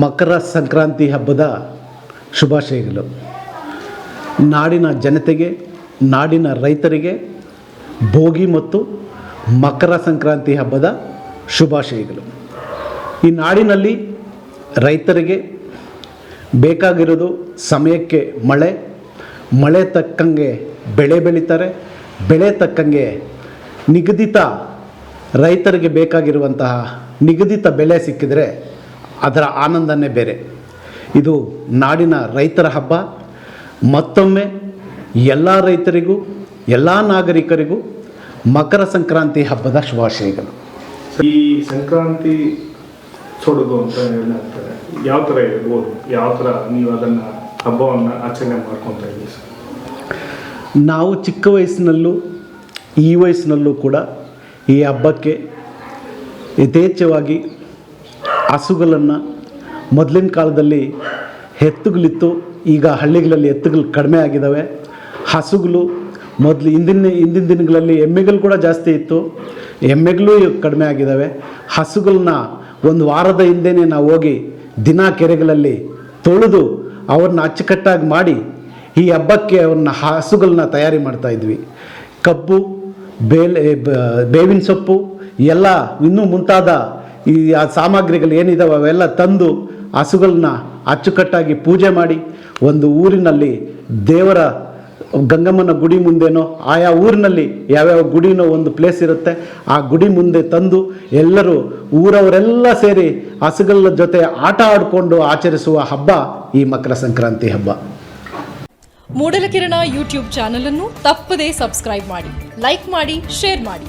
ಮಕರ ಸಂಕ್ರಾಂತಿ ಹಬ್ಬದ ಶುಭಾಶಯಗಳು. ನಾಡಿನ ಜನತೆಗೆ, ನಾಡಿನ ರೈತರಿಗೆ, ಭೋಗಿ ಮತ್ತು ಮಕರ ಸಂಕ್ರಾಂತಿ ಹಬ್ಬದ ಶುಭಾಶಯಗಳು. ಈ ನಾಡಿನಲ್ಲಿ ರೈತರಿಗೆ ಬೇಕಾಗಿರೋದು ಸಮಯಕ್ಕೆ ಮಳೆ ಮಳೆ ತಕ್ಕಂಗೆ ಬೆಳೆ ಬೆಳೀತಾರೆ, ಬೆಳೆ ತಕ್ಕಂಗೆ ನಿಗದಿತ ರೈತರಿಗೆ ಬೇಕಾಗಿರುವಂತಹ ನಿಗದಿತ ಬೆಲೆ ಸಿಕ್ಕಿದರೆ ಅದರ ಆನಂದನೇ ಬೇರೆ. ಇದು ನಾಡಿನ ರೈತರ ಹಬ್ಬ ಮತ್ತೊಮ್ಮೆ ಎಲ್ಲ ರೈತರಿಗೂ ಎಲ್ಲ ನಾಗರಿಕರಿಗೂ ಮಕರ ಸಂಕ್ರಾಂತಿ ಹಬ್ಬದ ಶುಭಾಶಯಗಳು. ಈ ಸಂಕ್ರಾಂತಿ ಸೊಡುದು ಅಂತ ಹೇಳ್ತಾರೆ ಯಾವ ಥರ ಇರ್ಬೋದು? ಯಾವ ಥರ ನೀವು ಅದನ್ನು ಹಬ್ಬವನ್ನು ಆಚರಣೆ ಮಾಡ್ಕೊತಾ ಇದ್ದೀವಿ ನಾವು ಚಿಕ್ಕ ವಯಸ್ಸಿನಲ್ಲೂ ಈ ವಯಸ್ಸಿನಲ್ಲೂ ಕೂಡ ಈ ಹಬ್ಬಕ್ಕೆ ಯಥೇಚ್ಛವಾಗಿ ಹಸುಗಳನ್ನು ಮೊದಲಿನ ಕಾಲದಲ್ಲಿ ಎತ್ತುಗಳಿತ್ತು, ಈಗ ಹಳ್ಳಿಗಳಲ್ಲಿ ಎತ್ತುಗಳು ಕಡಿಮೆ ಆಗಿದ್ದಾವೆ ಹಸುಗಳು ಮೊದಲು ಹಿಂದಿನ ಹಿಂದಿನ ದಿನಗಳಲ್ಲಿ ಎಮ್ಮೆಗಳು ಕೂಡ ಜಾಸ್ತಿ ಇತ್ತು. ಎಮ್ಮೆಗಳು ಕಡಿಮೆ ಆಗಿದ್ದಾವೆ ಹಸುಗಳನ್ನ ಒಂದು ವಾರದ ಹಿಂದೆಯೇ ನಾವು ಹೋಗಿ ದಿನ ಕೆರೆಗಳಲ್ಲಿ ತೊಳೆದು ಅವ್ರನ್ನ ಅಚ್ಚುಕಟ್ಟಾಗಿ ಮಾಡಿ ಈ ಹಬ್ಬಕ್ಕೆ ಅವ್ರನ್ನ ಹಸುಗಳನ್ನ ತಯಾರಿ ಮಾಡ್ತಾ ಇದ್ವಿ. ಕಬ್ಬು, ಬೇಲೆ ಬೇವಿನ ಸೊಪ್ಪು, ಎಲ್ಲ ಇನ್ನೂ ಮುಂತಾದ ಈ ಆ ಸಾಮಗ್ರಿಗಳು ಏನಿದಾವೆ ಅವೆಲ್ಲ ತಂದು ಹಸುಗಳನ್ನ ಅಚ್ಚುಕಟ್ಟಾಗಿ ಪೂಜೆ ಮಾಡಿ ಒಂದು ಊರಿನಲ್ಲಿ ದೇವರ ಗಂಗಮ್ಮನ ಗುಡಿ ಮುಂದೆನೋ ಆಯಾ ಊರಿನಲ್ಲಿ ಯಾವ್ಯಾವ ಗುಡಿನೋ ಒಂದು ಪ್ಲೇಸ್ ಇರುತ್ತೆ, ಆ ಗುಡಿ ಮುಂದೆ ತಂದು ಎಲ್ಲರೂ ಊರವರೆಲ್ಲ ಸೇರಿ ಹಸುಗಳ ಜೊತೆ ಆಟ ಆಡಿಕೊಂಡು ಆಚರಿಸುವ ಹಬ್ಬ ಈ ಮಕರ ಸಂಕ್ರಾಂತಿ ಹಬ್ಬ. ಮೂಡಲಕಿರಣ ಯೂಟ್ಯೂಬ್ ಚಾನಲ್ ಅನ್ನು ತಪ್ಪದೇ ಸಬ್ಸ್ಕ್ರೈಬ್ ಮಾಡಿ ಲೈಕ್ ಮಾಡಿ ಶೇರ್ ಮಾಡಿ.